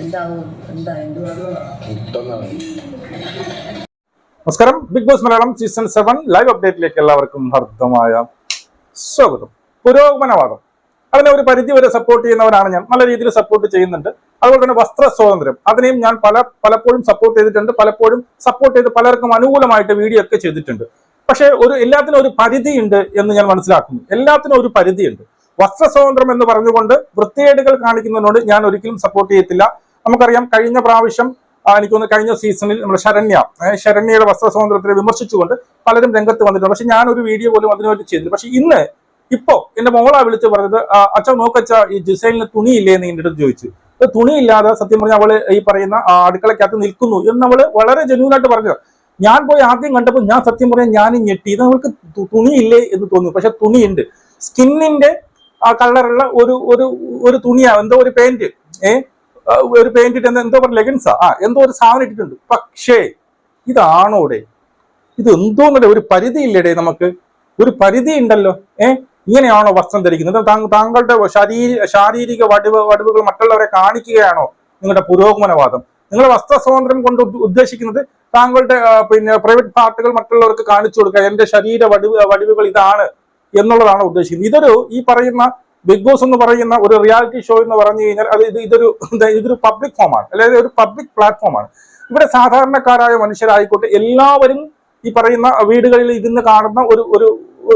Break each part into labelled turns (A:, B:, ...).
A: എന്താവും? എന്താ? എന്തുവാകും
B: നമസ്കാരം. Big boss Malayalam season seven live അപ്ഡേറ്റിലേക്ക് എല്ലാവർക്കും ഹർദ്ദമായ സ്വാഗതം. പുരോഗമനവാദം. അതിനെ ഒരു പരിധി വരെ സപ്പോർട്ട് ചെയ്യുന്നവരാണ് ഞാൻ. നല്ല രീതിയിൽ സപ്പോർട്ട് ചെയ്യുന്നുണ്ട്. അതുപോലെ തന്നെ വസ്ത്ര സ്വാതന്ത്ര്യം. അതിനെയും ഞാൻ പല പലപ്പോഴും സപ്പോർട്ട് ചെയ്തിട്ടുണ്ട്. പലപ്പോഴും സപ്പോർട്ട് ചെയ്ത് പലർക്കും അനുകൂലമായിട്ട് വീഡിയോ ഒക്കെ ചെയ്തിട്ടുണ്ട്. പക്ഷേ ഒരു എല്ലാത്തിനും ഒരു പരിധിയുണ്ട് എന്ന് ഞാൻ മനസ്സിലാക്കുന്നു. എല്ലാത്തിനും ഒരു പരിധിയുണ്ട്. വസ്ത്ര സ്വാതന്ത്ര്യം എന്ന് പറഞ്ഞുകൊണ്ട് വൃത്തികേടുകൾ കാണിക്കുന്നതിനോട് ഞാൻ ഒരിക്കലും സപ്പോർട്ട് ചെയ്യത്തില്ല. നമുക്കറിയാം കഴിഞ്ഞ പ്രാവശ്യം എനിക്ക് തോന്നുന്നു കഴിഞ്ഞ സീസണിൽ നമ്മുടെ ശരണ്യ ശരണ്യയുടെ വസ്ത്ര സ്വാതന്ത്ര്യത്തെ വിമർശിച്ചുകൊണ്ട് പലരും രംഗത്ത് വന്നിട്ടുണ്ട്. പക്ഷെ ഞാൻ ഒരു വീഡിയോ പോലും അതിനുവേണ്ടി ചെയ്തില്ല. പക്ഷെ ഇന്ന് ഇപ്പോ എന്റെ മോളാ വിളിച്ച് പറഞ്ഞത് അച്ഛൻ അച്ഛാ നോക്കച്ച ഈ ജിസൈലിന് തുണിയില്ലേ? എന്ന് എന്റെ അടുത്ത് ചോദിച്ചു. തുണിയില്ലാതെ സത്യം പറഞ്ഞാൽ അവൾ ഈ പറയുന്ന അടുക്കളക്കകത്ത് നിൽക്കുന്നു എന്ന് നമ്മൾ വളരെ ജനുവൻ ആയിട്ട് പറഞ്ഞത്. ഞാൻ പോയി ആദ്യം കണ്ടപ്പോൾ ഞാൻ സത്യം പറഞ്ഞാൽ ഞാനും ഞെട്ടി. ഇത് അവൾക്ക് തുണിയില്ലേ എന്ന് തോന്നി പക്ഷെ തുണിയുണ്ട്. സ്കിന്നിന്റെ ആ കളറുള്ള ഒരു ഒരു ഒരു തുണിയാ എന്തോ ഒരു പെയിന്റ് ഏ? ഒരു പെയിന്റ് ഇട്ട് എന്തോ പറയുക ലെഗൻസാ ആ. എന്തോ ഒരു സാധനം ഇട്ടിട്ടുണ്ട്. പക്ഷേ ഇതാണോടെ? ഇത് എന്തോന്നല്ലേ ഒരു പരിധി ഇല്ലേടേ നമുക്ക്? ഒരു പരിധി ഉണ്ടല്ലോ ഏ? ഇങ്ങനെയാണോ വസ്ത്രം ധരിക്കുന്നത്? താങ്ക- താങ്കളുടെ ശാരീരിക ശാരീരിക വടിവ് വടിവുകൾ മറ്റുള്ളവരെ കാണിക്കുകയാണോ നിങ്ങളുടെ പുരോഗമനവാദം? നിങ്ങൾ വസ്ത്ര സ്വാതന്ത്ര്യം കൊണ്ട് ഉദ്ദേശിക്കുന്നത് താങ്കളുടെ പിന്നെ പ്രൈവറ്റ് പാർട്ടുകൾ മറ്റുള്ളവർക്ക് കാണിച്ചു കൊടുക്കുക. എന്റെ ശരീര വടിവ് വടിവുകൾ ഇതാണ്. എന്നുള്ളതാണ് ഉദ്ദേശിക്കുന്നത്. ഇതൊരു ഈ പറയുന്ന ബിഗ് ബോസ് എന്ന് പറയുന്ന ഒരു റിയാലിറ്റി ഷോ എന്ന് പറഞ്ഞു കഴിഞ്ഞാൽ അത് ഇത് ഇതൊരു ഇതൊരു പബ്ലിക് ഫോമാണ്. അല്ലെങ്കിൽ ഒരു പബ്ലിക് പ്ലാറ്റ്ഫോമാണ്. ഇവിടെ സാധാരണക്കാരായ മനുഷ്യരായിക്കോട്ടെ എല്ലാവരും ഈ പറയുന്ന വീടുകളിൽ ഇരുന്ന് കാണുന്ന ഒരു ഒരു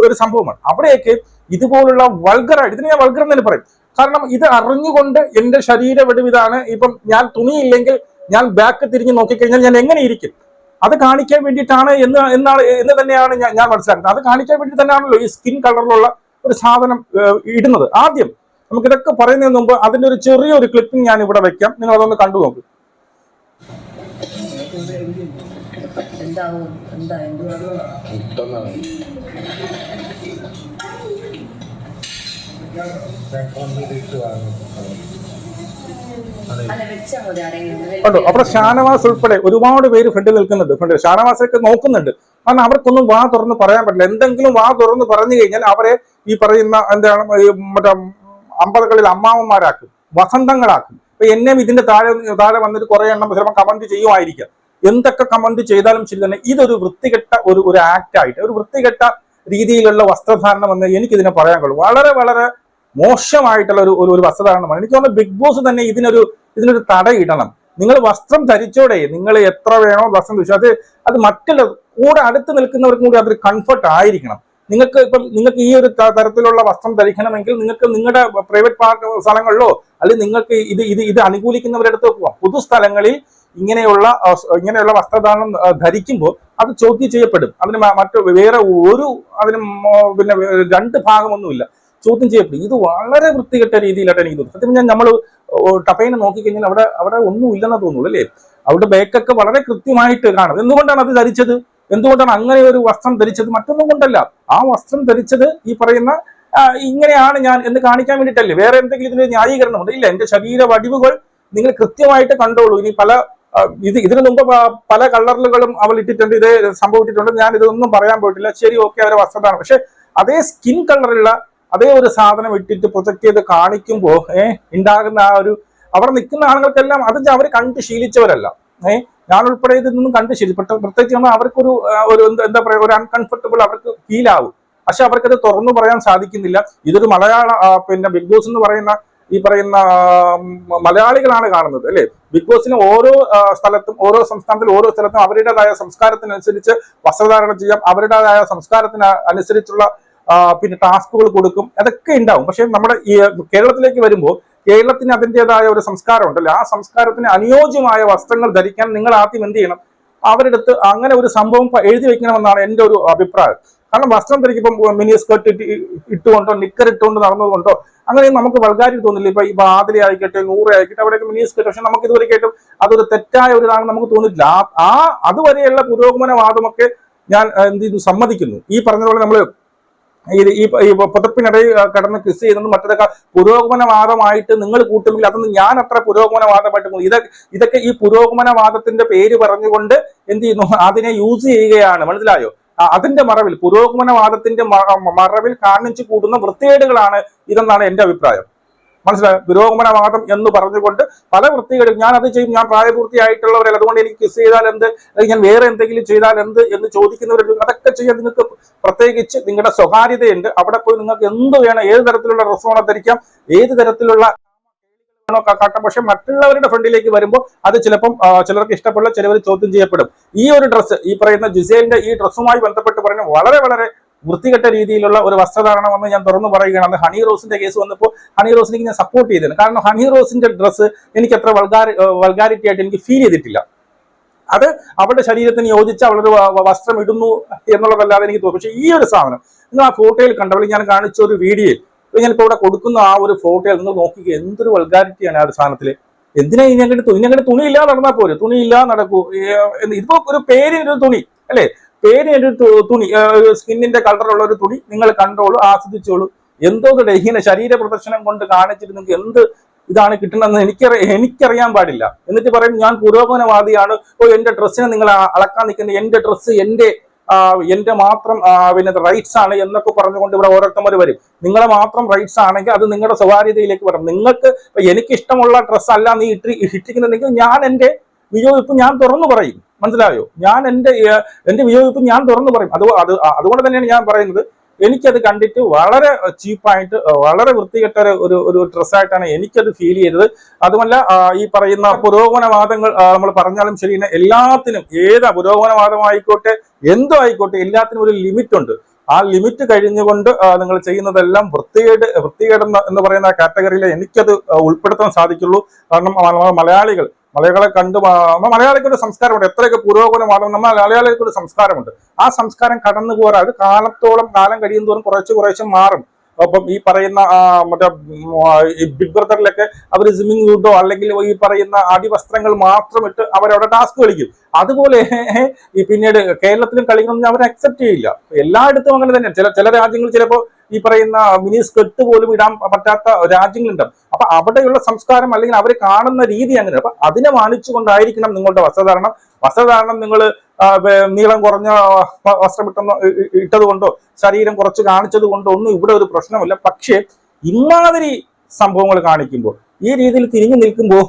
B: ഒരു സംഭവമാണ്. അവിടെയൊക്കെ ഇതുപോലുള്ള വൾഗറായിട്ട് ഇതിന് ഞാൻ വൾഗർ തന്നെ പറയും. കാരണം ഇത് അറിഞ്ഞുകൊണ്ട് എന്റെ ശരീരം വെടിവിതാണ്. ഇപ്പം ഞാൻ തുണിയില്ലെങ്കിൽ ഞാൻ ബാക്ക് തിരിഞ്ഞ് നോക്കിക്കഴിഞ്ഞാൽ ഞാൻ എങ്ങനെ ഇരിക്കും? അത് കാണിക്കാൻ വേണ്ടിയിട്ടാണ് എന്ന് എന്നാണ് എന്ന് തന്നെയാണ് ഞാൻ ഞാൻ മനസ്സിലാക്കുന്നത്. അത് കാണിക്കാൻ വേണ്ടി തന്നെയാണല്ലോ ഈ സ്കിൻ കളറിലുള്ള ഒരു സാധനം ഇടുന്നത്. ആദ്യം നമുക്ക് ഇതൊക്കെ പറയുന്നതിന് മുമ്പ് അതിന്റെ ഒരു ചെറിയൊരു ക്ലിപ്പിംഗ് ഞാൻ ഇവിടെ വെക്കാം. നിങ്ങൾ അതൊന്ന് കണ്ടു നോക്കും.
A: എന്താവും എന്താ എന്തുവാകും
B: കണ്ടോ അവിടെ ഷാനവാസ് ഉൾപ്പെടെ ഒരുപാട് പേര് ഫ്രണ്ടിൽ നിൽക്കുന്നുണ്ട്. ഫ്രണ്ടിൽ ഷാനവാസൊക്കെ നോക്കുന്നുണ്ട്. കാരണം അവർക്കൊന്നും വാ തുറന്ന് പറയാൻ പറ്റില്ല. എന്തെങ്കിലും വാ തുറന്ന് പറഞ്ഞു കഴിഞ്ഞാൽ അവരെ ഈ പറയുന്ന എന്താണ് മറ്റേ അമ്പലങ്ങളിൽ അമ്മാവന്മാരാക്കും വസന്തങ്ങളാക്കും. ഇപ്പൊ എന്നെയും ഇതിന്റെ താഴെ താഴെ വന്നിട്ട് കുറെ എണ്ണം ചിലപ്പോൾ കമന്റ് ചെയ്യുമായിരിക്കാം. എന്തൊക്കെ കമന്റ് ചെയ്താലും ശരി തന്നെ ഇതൊരു വൃത്തികെട്ട ഒരു ഒരു ആക്ട് ആയിട്ട് ഒരു വൃത്തികെട്ട രീതിയിലുള്ള വസ്ത്രധാരണം എന്ന് എനിക്കിതിനെ പറയാൻ കഴിയും. വളരെ വളരെ മോശമായിട്ടുള്ള ഒരു ഒരു- വസ്ത്രധാരണമാണ് എനിക്ക് തോന്നുന്നു ബിഗ് ബോസ് തന്നെ ഇതിനൊരു ഇതിനൊരു തടയിടണം നിങ്ങൾ വസ്ത്രം ധരിച്ചോടെ നിങ്ങൾ എത്ര വേണോ വസ്ത്രം ധരിച്ചു അത് അത് മറ്റുള്ള കൂടെ അടുത്ത് നിൽക്കുന്നവർക്കും കൂടി അതൊരു കംഫർട്ട് ആയിരിക്കണം. നിങ്ങൾക്ക് ഇപ്പം നിങ്ങൾക്ക് ഈ ഒരു തരത്തിലുള്ള വസ്ത്രം ധരിക്കണമെങ്കിൽ നിങ്ങൾക്ക് നിങ്ങളുടെ പ്രൈവറ്റ് പാർക്ക് സ്ഥലങ്ങളിലോ അല്ലെങ്കിൽ നിങ്ങൾക്ക് ഇത് ഇത് ഇത് അനുകൂലിക്കുന്നവരുടെ അടുത്ത് പോവാം. പൊതുസ്ഥലങ്ങളിൽ ഇങ്ങനെയുള്ള ഇങ്ങനെയുള്ള വസ്ത്രധാരണം ധരിക്കുമ്പോൾ അത് ചോദ്യം ചെയ്യപ്പെടും. അതിന് മറ്റു വേറെ ഒരു അതിന് പിന്നെ രണ്ട് ഭാഗമൊന്നുമില്ല. ചോദ്യം ചെയ്യപ്പെടും. ഇത് വളരെ വൃത്തികെട്ട രീതിയിലായിട്ട് എനിക്ക് തോന്നുന്നു സത്യം ഞാൻ നമ്മൾ ടപ്പൈനെ നോക്കിക്കഴിഞ്ഞാൽ അവിടെ അവിടെ ഒന്നും ഇല്ലെന്ന് തോന്നുള്ളൂ അല്ലേ? അവിടെ ബേക്കൊക്കെ വളരെ കൃത്യമായിട്ട് കാണും. എന്തുകൊണ്ടാണ് അത് ധരിച്ചത്? എന്തുകൊണ്ടാണ് അങ്ങനെ ഒരു വസ്ത്രം ധരിച്ചത്? മറ്റൊന്നും കൊണ്ടല്ല. ആ വസ്ത്രം ധരിച്ചത് ഈ പറയുന്ന ഇങ്ങനെയാണ് ഞാൻ എന്ന് കാണിക്കാൻ വേണ്ടിയിട്ടല്ലേ? വേറെ എന്തെങ്കിലും ഇതിന് ന്യായീകരണമുണ്ട് ഇല്ല. എന്റെ ശരീര വടിവുകൾ നിങ്ങൾ കൃത്യമായിട്ട് കണ്ടോളൂ. ഇനി പല ഇത് ഇതിനു മുമ്പ് പല കളറുകളും അവൾ ഇട്ടിട്ടുണ്ട്. ഇത് സംഭവിച്ചിട്ടുണ്ട്. ഞാൻ ഇതൊന്നും പറയാൻ പോയിട്ടില്ല. ശരി ഓക്കെ അവരെ വസ്ത്രമാണ് പക്ഷെ അതേ സ്കിൻ കളറുള്ള അതേ ഒരു സാധനം ഇട്ടിട്ട് പ്രൊജക്ട് ചെയ്ത് കാണിക്കുമ്പോൾ ഏഹ് ഉണ്ടാകുന്ന ആ ഒരു അവിടെ നിൽക്കുന്ന ആളുകൾക്കെല്ലാം അത് അവർ കണ്ട് ശീലിച്ചവരല്ല. ഏഹ് ഞാൻ ഉൾപ്പെടെ ഇതിൽ നിന്നും കണ്ട് ശീലിപ്പെട്ട പ്രത്യേകിച്ച് നമ്മൾ അവർക്കൊരു ഒരു എന്താ പറയുക ഒരു അൺകംഫർട്ടബിൾ അവർക്ക് ഫീൽ ആവും. പക്ഷെ അവർക്കത് തുറന്നു പറയാൻ സാധിക്കുന്നില്ല. ഇതൊരു മലയാള പിന്നെ ബിഗ് ബോസ് എന്ന് പറയുന്ന ഈ പറയുന്ന മലയാളികളാണ് കാണുന്നത് അല്ലെ? ബിഗ് ബോസിന് ഓരോ സ്ഥലത്തും ഓരോ സംസ്ഥാനത്തിലും ഓരോ സ്ഥലത്തും അവരുടേതായ സംസ്കാരത്തിനനുസരിച്ച് വസ്ത്രധാരണം ചെയ്യാം. അവരുടേതായ സംസ്കാരത്തിന് അനുസരിച്ചുള്ള പിന്നെ ടാസ്കുകൾ കൊടുക്കും അതൊക്കെ ഉണ്ടാവും. പക്ഷെ നമ്മുടെ ഈ കേരളത്തിലേക്ക് വരുമ്പോൾ കേരളത്തിന് അതിന്റെതായ ഒരു സംസ്കാരം ഉണ്ടല്ലോ. ആ സംസ്കാരത്തിന് അനുയോജ്യമായ വസ്ത്രങ്ങൾ ധരിക്കാൻ നിങ്ങൾ ആദ്യം എന്ത് ചെയ്യണം? അവരുടെ അടുത്ത് അങ്ങനെ ഒരു സംഭവം എഴുതി വെക്കണമെന്നാണ് എന്റെ ഒരു അഭിപ്രായം. കാരണം വസ്ത്രം ധരിക്കുമ്പോൾ മിനി സ്കേർട്ട് ഇട്ട് ഇട്ടുകൊണ്ടോ നിക്കർ ഇട്ടുകൊണ്ട് നടന്നതുകൊണ്ടോ അങ്ങനെ നമുക്ക് വൾഗാരി തോന്നില്ല. ഇപ്പൊ ഇപ്പൊ ആതിര ആയിക്കട്ടെ നൂറ് ആയിക്കട്ടെ അവിടെയൊക്കെ മിനി സ്കേർട്ട്. പക്ഷെ നമുക്ക് ഇതുവരെ കേട്ടും അതൊരു തെറ്റായ ഒരു ഇതാണെന്ന് നമുക്ക് തോന്നിയിട്ടില്ല. ആ അതുവരെയുള്ള പുരോഗമനവാദമൊക്കെ ഞാൻ എന്ത് ചെയ്തു? സമ്മതിക്കുന്നു. ഈ പറഞ്ഞതുപോലെ നമ്മൾ ഈ ഈ പുതപ്പിനിടയിൽ കടന്ന് കിസ് ചെയ്യുന്നത് മറ്റതൊക്കെ പുരോഗമനവാദമായിട്ട് നിങ്ങൾ കൂട്ടുമെങ്കിൽ അതൊന്നും ഞാൻ അത്ര പുരോഗമനവാദമായിട്ട്. ഇതൊക്കെ ഇതൊക്കെ ഈ പുരോഗമനവാദത്തിന്റെ പേര് പറഞ്ഞുകൊണ്ട് എന്ത് ചെയ്യുന്നു? അതിനെ യൂസ് ചെയ്യുകയാണ്. മനസ്സിലായോ? അതിന്റെ മറവിൽ പുരോഗമനവാദത്തിന്റെ മറവിൽ കാണിച്ചു കൂടുന്ന വൃത്തികേടുകളാണ് ഇതെന്നാണ് എന്റെ അഭിപ്രായം. മനസ്സിലായോ? പുരോഗമനവാദം എന്ന് പറഞ്ഞുകൊണ്ട് പല വൃത്തികളും ഞാൻ അത് ചെയ്യും. ഞാൻ പ്രായപൂർത്തിയായിട്ടുള്ളവരല്ല അതുകൊണ്ട് എനിക്ക് കിസ് ചെയ്താൽ എന്ത്? അല്ലെങ്കിൽ ഞാൻ വേറെ എന്തെങ്കിലും ചെയ്താൽ എന്ത്? എന്ന് ചോദിക്കുന്നവരുണ്ട് അതൊക്കെ ചെയ്യാൻ നിങ്ങൾക്ക് പ്രത്യേകിച്ച് നിങ്ങളുടെ സ്വകാര്യതയുണ്ട്. അവിടെ പോയി നിങ്ങൾക്ക് എന്ത് വേണം ഏത് തരത്തിലുള്ള ഡ്രസ്സ് വേണം ധരിക്കാം ഏത് തരത്തിലുള്ള ആണോ പക്ഷെ മറ്റുള്ളവരുടെ ഫ്രണ്ടിലേക്ക് വരുമ്പോൾ അത് ചിലപ്പം ചിലർക്ക് ഇഷ്ടപ്പെടില്ല ചിലവർ ചോദ്യം ചെയ്യപ്പെടും. ഈ ഒരു ഡ്രസ്സ് ഈ പറയുന്ന ജിസേലിന്റെ ഈ ഡ്രസ്സുമായി ബന്ധപ്പെട്ട് പറയുന്ന വളരെ വളരെ വൃത്തികെട്ട രീതിയിലുള്ള ഒരു വസ്ത്രധാരണം വസ്ത്രധാരണമെന്ന് ഞാൻ തുറന്നു പറയുകയാണ്. അന്ന് ഹണി റോസിന്റെ കേസ് വന്നപ്പോൾ ഹണി റോസിനെ ഞാൻ സപ്പോർട്ട് ചെയ്തിരുന്നു. കാരണം ഹണി റോസിന്റെ ഡ്രസ്സ് എനിക്ക് അത്ര വൾഗാരി വൾഗാരിറ്റി ആയിട്ട് എനിക്ക് ഫീൽ ചെയ്തിട്ടില്ല. അത് അവളുടെ ശരീരത്തിന് യോജിച്ച അവളൊരു വസ്ത്രം ഇടുന്നു എന്നുള്ളതല്ലാതെ എനിക്ക് തോന്നുന്നു. പക്ഷേ ഈ ഒരു സാധനം നിങ്ങൾ ആ ഫോട്ടോയിൽ കണ്ടവൾ ഞാൻ കാണിച്ച ഒരു വീഡിയോയിൽ ഞാനിപ്പോൾ ഇവിടെ കൊടുക്കുന്ന ആ ഒരു ഫോട്ടോയിൽ നിങ്ങൾ നോക്കിക്കുക എന്തൊരു വൾഗാരിറ്റിയാണ് ആ ഒരു സാധനത്തിൽ എന്തിനാ ഇതിനെ തുണി ഇതിനെ തുണി ഇല്ലാതെ നടന്നാൽ പോരെ? തുണി ഇല്ലാതെ നടക്കൂ ഇതിപ്പോ ഒരു പേരിനൊരു തുണി അല്ലേ? പേരിനൊരു ഒരു തുണി സ്കിന്നിന്റെ കളറുള്ള ഒരു തുണി നിങ്ങൾ കണ്ടോളൂ ആസ്വദിച്ചോളൂ. എന്തോ ഇങ്ങനെ ശരീര പ്രദർശനം കൊണ്ട് കാണിച്ചിട്ട് നിങ്ങൾക്ക് എന്ത് ഇതാണ് കിട്ടണമെന്ന് എനിക്കറി എനിക്കറിയാൻ പാടില്ല. എന്നിട്ട് പറയും ഞാൻ പുരോഗമനവാദിയാണ്. ഓ എന്റെ ഡ്രസ്സിനെ നിങ്ങൾ അളക്കാൻ നിൽക്കുന്ന എന്റെ ഡ്രസ്സ് എന്റെ എന്റെ എന്റെ മാത്രം പിന്നെ റൈറ്റ്സ് ആണ് എന്നൊക്കെ പറഞ്ഞുകൊണ്ട് ഇവിടെ ഓരോരുത്തന്മാർ വരും. നിങ്ങളെ മാത്രം റൈറ്റ്സ് ആണെങ്കിൽ അത് നിങ്ങളുടെ സ്വകാര്യതയിലേക്ക് വരണം. നിങ്ങൾക്ക് എനിക്ക് ഇഷ്ടമുള്ള ഡ്രസ്സ് അല്ല നീ ഇട്ടി ഇട്ടിരിക്കുന്നുണ്ടെങ്കിൽ ഞാൻ എന്റെ വിയോജിപ്പ് ഞാൻ തുറന്നു പറയും. മനസ്സിലായോ? ഞാൻ എന്റെ എന്റെ വിയോജിപ്പ് ഞാൻ തുറന്നു പറയും. അത് അത് അതുകൊണ്ട് തന്നെയാണ് ഞാൻ പറയുന്നത്. എനിക്കത് കണ്ടിട്ട് വളരെ ചീപ്പായിട്ട് വളരെ വൃത്തികെട്ട ഒരു- ഒരു ഡ്രസ്സായിട്ടാണ് എനിക്കത് ഫീൽ ചെയ്തത്. അതുമല്ല ഈ പറയുന്ന പുരോഗമനവാദങ്ങൾ നമ്മൾ പറഞ്ഞാലും ശരി എല്ലാത്തിനും ഏതാ പുരോഗമനവാദമായിക്കോട്ടെ എന്തോ ആയിക്കോട്ടെ എല്ലാത്തിനും ഒരു ലിമിറ്റ് ഉണ്ട്. ആ ലിമിറ്റ് കഴിഞ്ഞുകൊണ്ട് നിങ്ങൾ ചെയ്യുന്നതെല്ലാം വൃത്തികേട് വൃത്തികേടെന്ന് എന്ന് പറയുന്ന കാറ്റഗറിയിൽ എനിക്കത് ഉൾപ്പെടുത്താൻ സാധിക്കുള്ളൂ. കാരണം മലയാളികൾ മലയാളികളെ കണ്ടു മലയാളികളുടെ സംസ്കാരമുണ്ട്. എത്രയൊക്കെ പുരോഗമനമാണോ നമ്മൾ മലയാളികൾക്ക് ഒരു സംസ്കാരമുണ്ട്. ആ സംസ്കാരം കടന്നു പോരാ അത് കാലത്തോളം കാലം കഴിയുന്നതോറും തോറും കുറച്ച് കുറേശ്ശെ മാറും. അപ്പം ഈ പറയുന്ന മറ്റേ ബിഗ് ബ്രദറിലൊക്കെ അവർ സ്വിമ്മിംഗ് സൂട്ടോ അല്ലെങ്കിൽ ഈ പറയുന്ന അടിവസ്ത്രങ്ങൾ മാത്രം ഇട്ട് അവരവിടെ ടാസ്ക് കളിക്കും. അതുപോലെ ഈ പിന്നീട് കേരളത്തിലും കളിക്കണമെന്ന് അവർ അക്സെപ്റ്റ് ചെയ്യില്ല. എല്ലായിടത്തും അങ്ങനെ തന്നെ ചില ചില രാജ്യങ്ങൾ ചിലപ്പോൾ ഈ പറയുന്ന മിനി സ്കെട്ട് പോലും ഇടാൻ പറ്റാത്ത രാജ്യങ്ങളുണ്ട്. അപ്പൊ അവിടെയുള്ള സംസ്കാരം അല്ലെങ്കിൽ അവർ കാണുന്ന രീതി അങ്ങനെ. അപ്പൊ അതിനെ മാനിച്ചുകൊണ്ടായിരിക്കണം നിങ്ങളുടെ വസ്ത്രധാരണം. വസ്ത്രധാരണം നിങ്ങൾ നീളം കുറഞ്ഞ വസ്ത്രം ഇട്ടെന്നോ ഇ- ഇ- ഇട്ടത് കൊണ്ടോ ശരീരം കുറച്ച് കാണിച്ചത് കൊണ്ടോ ഒന്നും ഇവിടെ ഒരു പ്രശ്നമില്ല. പക്ഷേ ഇമാതിരി സംഭവങ്ങൾ കാണിക്കുമ്പോൾ ഈ രീതിയിൽ തിരിഞ്ഞു നിൽക്കുമ്പോൾ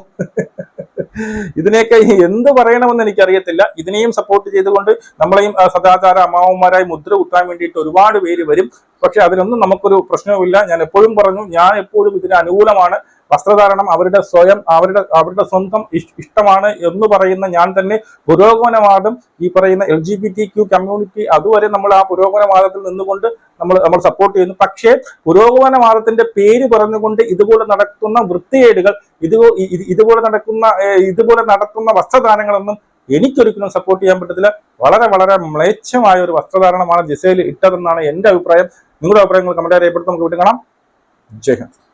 B: ഇതിനെയൊക്കെ എന്ത് പറയണമെന്ന് എനിക്കറിയത്തില്ല. ഇതിനെയും സപ്പോർട്ട് ചെയ്തുകൊണ്ട് നമ്മളെയും സദാചാര അമ്മാവന്മാരായി മുദ്ര കുത്താൻ വേണ്ടിയിട്ട് ഒരുപാട് പേര് വരും. പക്ഷെ അതിനൊന്നും നമുക്കൊരു പ്രശ്നവുമില്ല. ഞാൻ എപ്പോഴും പറഞ്ഞു ഞാൻ എപ്പോഴും ഇതിന് അനുകൂലമാണ്. വസ്ത്രധാരണം അവരുടെ സ്വയം അവരുടെ അവരുടെ സ്വന്തം ഇഷ്ടമാണ് എന്ന് പറയുന്ന ഞാൻ തന്നെ പുരോഗമനവാദം ഈ പറയുന്ന L G B T Q community അതുവരെ നമ്മൾ ആ പുരോഗമനവാദത്തിൽ നിന്നുകൊണ്ട് നമ്മൾ നമ്മൾ സപ്പോർട്ട് ചെയ്യുന്നു. പക്ഷേ പുരോഗമനവാദത്തിന്റെ പേര് പറഞ്ഞുകൊണ്ട് ഇതുപോലെ നടക്കുന്ന വൃത്തികേടുകൾ ഇത് ഇത് ഇതുപോലെ നടക്കുന്ന ഇതുപോലെ നടത്തുന്ന വസ്ത്രധാരണങ്ങളൊന്നും എനിക്കൊരിക്കലും സപ്പോർട്ട് ചെയ്യാൻ പറ്റത്തില്ല. വളരെ വളരെ മ്ലേച്ഛമായ ഒരു വസ്ത്രധാരണമാണ് ജിസയിൽ ഇട്ടതെന്നാണ് എന്റെ അഭിപ്രായം. നിങ്ങളുടെ അഭിപ്രായങ്ങൾ കമന്റ് അറിയപ്പെടുത്തും നമുക്ക് വീണ്ടും കാണാം. ജയ് ഹിന്ദ്.